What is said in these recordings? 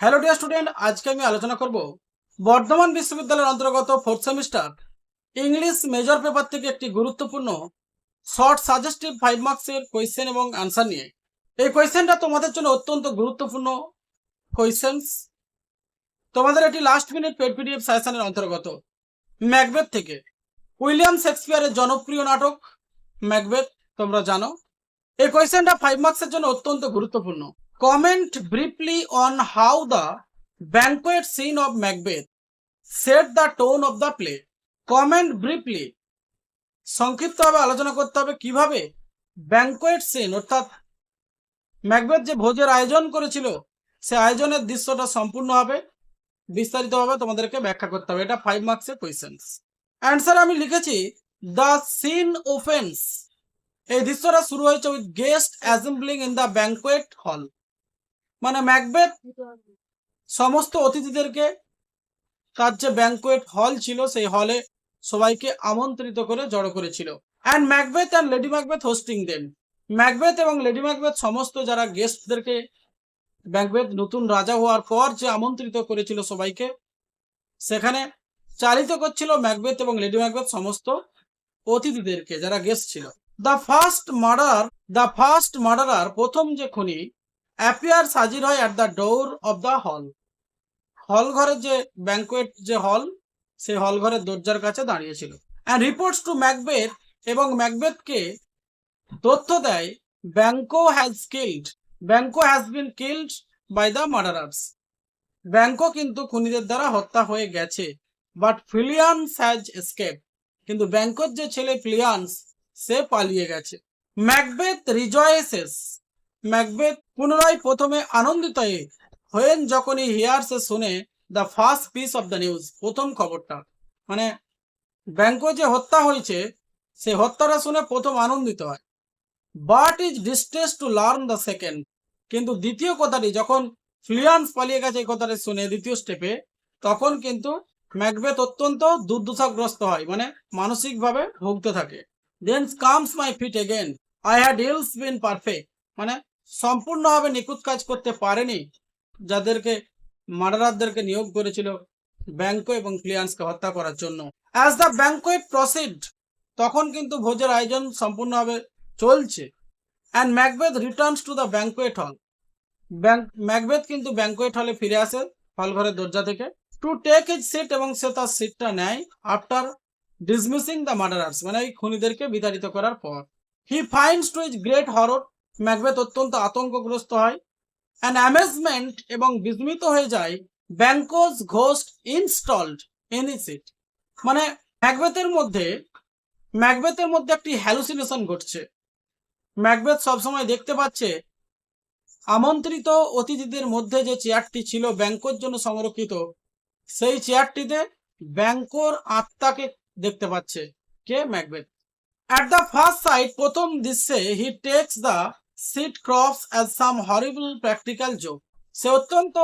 Hello dear student, আজকে আমি আলোচনা করব বর্ধমান বিশ্ববিদ্যালয়ের অন্তর্গত fourth semester English major paper থেকে একটি গুরুত্বপূর্ণ শর্ট সাজেস্টিভ ফাইভ মার্কসের কোয়েশ্চেন এবং আনসার নিয়ে। এই কোয়েশ্চেনটা তোমাদের জন্য অত্যন্ত গুরুত্বপূর্ণ কোয়েশ্চেন্স তোমাদের এটি লাস্ট মিনিট পেড পিডিএফ সাজেশনের অন্তর্গত। ম্যাকবেথ থেকে। উইলিয়াম শেক্সপিয়ারের জনপ্রিয় নাটক ম্যাকবেথ তোমরা জানো। এই কোয়েশ্চেনটা ফাইভ মার্কসের জন্য অত্যন্ত গুরুত্বপূর্ণ। Comment briefly on how the banquet scene of Macbeth set the tone of the play comment briefly সংক্ষিপ্তভাবে আলোচনা করতে হবে কীভাবে ব্যাঙ্কোয়েট সিন অর্থাৎ ম্যাকবেথ যে ভোজের আয়োজন করেছিল, সে আয়োজনের দৃশ্যটা সম্পূর্ণ হবে, বিস্তারিতভাবে তোমাদেরকে ব্যাখ্যা করতে হবে। এটা ফাইভ মার্কসের কোয়েশ্চেন্স অ্যান্সার আমি লিখেছি দ্য সিন ওফেন্স এই দৃশ্যটা শুরু হয়েছে with guest assembling in the banquet hall মানে ম্যাকবেথ সমস্ত অতিথিদেরকে তার যে ব্যাঙ্কোয়েট হল ছিল, সেই হলে সবাইকে আমন্ত্রিত করে জড়ো করেছিল। And Macbeth and Lady Macbeth hosting then Macbeth এবং লেডি ম্যাকবেথ সমস্ত যারা গেস্টদেরকে ম্যাকবেথ নতুন রাজা হওয়ার পর যে আমন্ত্রিত করেছিল সবাইকে, সেখানে চালিত করছিল ম্যাকবেথ এবং লেডি ম্যাকবেথ সমস্ত অতিথিদেরকে, যারা গেস্ট ছিল। The first murder the first murderer প্রথম যে খুনি অ্যাপিয়ার্স হাজির হয় at the door of the hall hall ঘরের যে ব্যাঙ্কোয়েট যে হল সেই হল ঘরের দরজার কাছে দাঁড়িয়েছিল। অ্যান্ড রিপোর্টস টু ম্যাকবেথ এবং ম্যাকবেথকে তথ্য দেয় Banquo has killed Banquo has been killed by the murderers Banquo কিন্তু খুনিদের দ্বারা হত্যা হয়ে গেছে। বাট ফিলিয়ান্স হ্যাজ এসকেপ কিন্তু ব্যাঙ্কোর যে ছেলে ফিলিয়ান্স সে পালিয়ে গেছে। ম্যাকবেথ রিজয়েসেস ম্যাকবেথ পুনরায় প্রথমে আনন্দিত হয়ে হোয়েন যখনই হিয়ার্সে শুনে the first piece of the news প্রথম খবরটা। মানে ব্যাঙ্কো যে হত্যা হয়েছে, সে হত্যাটা শুনে প্রথম আনন্দিত হয়। But is distress to learn the second কিন্তু দ্বিতীয় কথাটি যখন ফ্লিয়ান্স পালিয়ে গেছে এই কথাটা শুনে দ্বিতীয় স্টেপে, তখন কিন্তু ম্যাকবেথ অত্যন্ত দুর্দশাগ্রস্ত হয় মানে মানসিকভাবে ভুগতে থাকে। Then comes my fit again I had else been perfect মানে সম্পূর্ণভাবে নিখুঁত কাজ করতে পারেনি যাদেরকে মার্ডারারদেরকে নিয়োগ করেছিল ব্যাংকো এবং ক্লিয়ান্সকে হত্যা করার জন্য। অ্যাজ দ্য ব্যাংকোয়েট প্রসিড তখন কিন্তু ভোজের আয়োজন সম্পূর্ণভাবে চলছে। And Macbeth returns to the banquet hall bank Macbeth কিন্তু ব্যাংকোয়েট হলে ফিরে আসে হল ঘরের দরজা থেকে। টু টেক ইজ সিট এবং সে তার সিটটা নেয় আফটার ডিসমিসিং দ্য মার্ডারার্স মানে এই খুনিদেরকে বিতাড়িত করার পর। He finds to his great horror Macbeth অত্যন্ত আতঙ্কগ্রস্ত হয়। অ্যান্ড অ্যামেজমেন্ট এবং বিস্মিত হয়ে যায় ব্যাংকোজ ঘোস্ট ইনস্টলড ইন মানে ম্যাকবেথের মধ্যে ম্যাকবেথের মধ্যে একটি হ্যালুসিনেশন ঘটছে। ম্যাকবেথ সবসময় দেখতে পাচ্ছে আমন্ত্রিত অতিথিদের মধ্যে যে চেয়ারটি ছিল ব্যাংকোর জন্য সংরক্ষিত, সেই চেয়ারটিতে ব্যাংকোর আত্মাকে দেখতে পাচ্ছে কে Macbeth. At the first sight প্রথম দৃশ্যে he takes the seat corpse as some horrible practical joke সে অত্যন্ত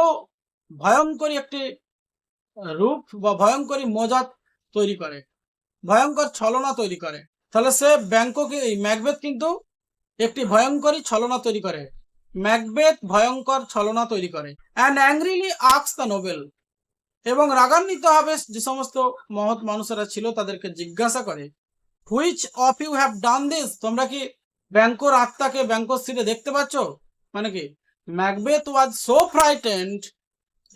ভয়ঙ্করী একটি রূপ বা ভয়ঙ্করী মজা তৈরি করে। ভয়ঙ্কর ছলনা তৈরি করে। তাহলে সে ব্যাংককে, এই ম্যাকবেথ কিন্তু একটি ভয়ঙ্করী ছলনা তৈরি করে। ম্যাকবেথ ভয়ঙ্কর ছলনা তৈরি করে। And angrily asks the noble এবং রাগান্বিত হবে যে সমস্ত মহৎ মানুষেরা ছিল তাদেরকে জিজ্ঞাসা করে which of you have done this তোমরা কি ব্যাংকোর আত্মাকে ব্যাংকোর সিটে দেখতে পাচ্ছ মানে কি Macbeth was so frightened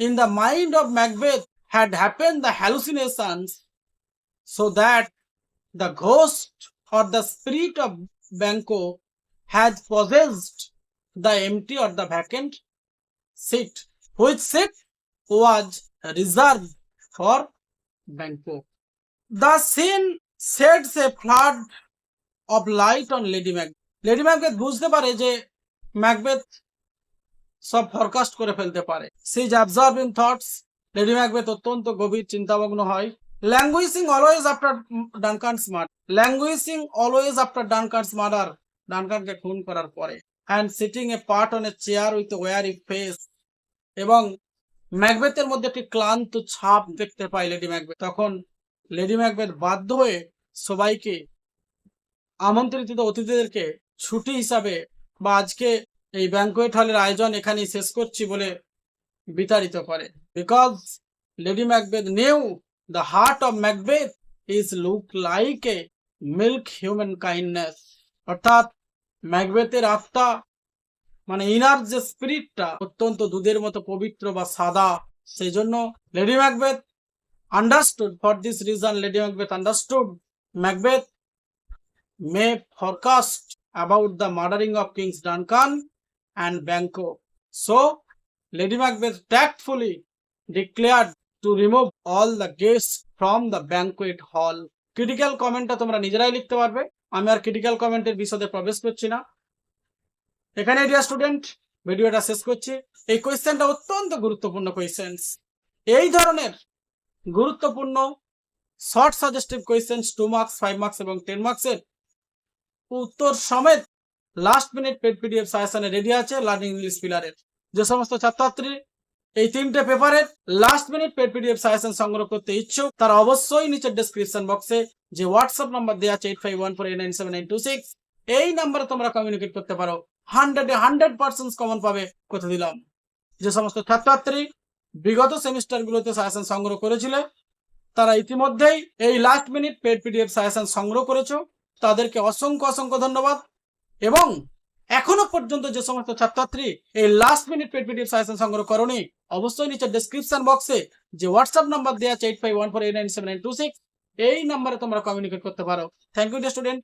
in the mind of Macbeth had happen the hallucinations so that the ghost or the spirit of Banco has possessed the empty or the vacant seat, which seat was reserved for Banco. The scene sheds a flood of light on Lady Macbeth. Lady Macbeth বুঝতে পারে যে Macbeth সব forecast করে ফেলতে পারে। She's absorbed in thoughts Lady Macbeth অত্যন্ত গভীর চিন্তামগ্ন হয়। Languishing always after Duncan's murder languishing always after Duncan's murder ডানকানকে খুন করার পরে। And sitting apart on a chair with weary face এবং ম্যাকবেথের মধ্যে একটি ক্লান্ত ছাপ দেখতে পায় লেডি ম্যাকবেথ তখন লেডি ম্যাকবেথ বাধ্য হয়ে সবাইকে আমন্ত্রিত অতিথিদেরকে ছুটি হিসাবে বা আজকে এই ব্যাঙ্কোয়েট হলের আয়োজন এখানেই শেষ করছি বলে বিতাড়িত করে। Because Lady Macbeth knew the heart of Macbeth is look like a milk human kindness অর্থাৎ ম্যাকবেথের আত্মা মানে ইনার যে স্পিরিটটা অত্যন্ত দুধের মতো পবিত্র বা সাদা সেই জন্য Lady Macbeth understood for this reason Lady Macbeth understood Macbeth may forecast about the murdering of Kings Duncan and Banco. So, Lady Macbeth tactfully declared to remove all the guests from the banquet hall. Critical কমেন্টটা তোমরা নিজেরাই লিখতে পারবে আমি আর critical কমেন্টের বিশদে প্রবেশ করছি না এখানে ডিয়ার স্টুডেন্ট ভিডিওটা শেষ করছি এই কোয়েশ্চেনটা অত্যন্ত গুরুত্বপূর্ণ কোয়েশ্চেন্স এই ধরনের গুরুত্বপূর্ণ short suggestive questions two marks five marks এবং টেন মার্কসের উত্তর সমেত লাস্ট মিনিট পেড পিডিএফ সাজেশনে রেডি আছে লার্নিং ইংলিশ পিলারের যে সমস্ত ছাত্রছাত্রী এই তিনটে পেপারের last minute paid PDF suggestion সংগ্রহ করতে ইচ্ছুক, তারা অবশ্যই নিচের ডেসক্রিপশন বক্সে যে হোয়াটসঅ্যাপ নাম্বার দেওয়া আছে eight five one four eight nine seven nine two six এই নাম্বারে তোমরা কমিউনিকেট করতে পারো। হান্ড্রেডে হান্ড্রেড পার্সেন্ট কমন পাবে, কথা দিলাম। যে সমস্ত ছাত্রছাত্রী বিগত সেমিস্টারগুলোতে সাজেশন সংগ্রহ করেছিল, তারা ইতিমধ্যেই এই last minute paid PDF suggestion সংগ্রহ করেছ। তাদেরকে অসংখ্য অসংখ্য ধন্যবাদ। এবং এখনও পর্যন্ত যে সমস্ত ছাত্রছাত্রী এই লাস্ট মিনিট পিডিএফ সাজেশন সংগ্রহ করনি, অবশ্যই নিচে ডেসক্রিপশন বক্সে যে হোয়াটসঅ্যাপ নাম্বার দেওয়া আছে eight five one four nine nine two six এই নাম্বারে তোমরা কমিউনিকেট করতে পারো। Thank you student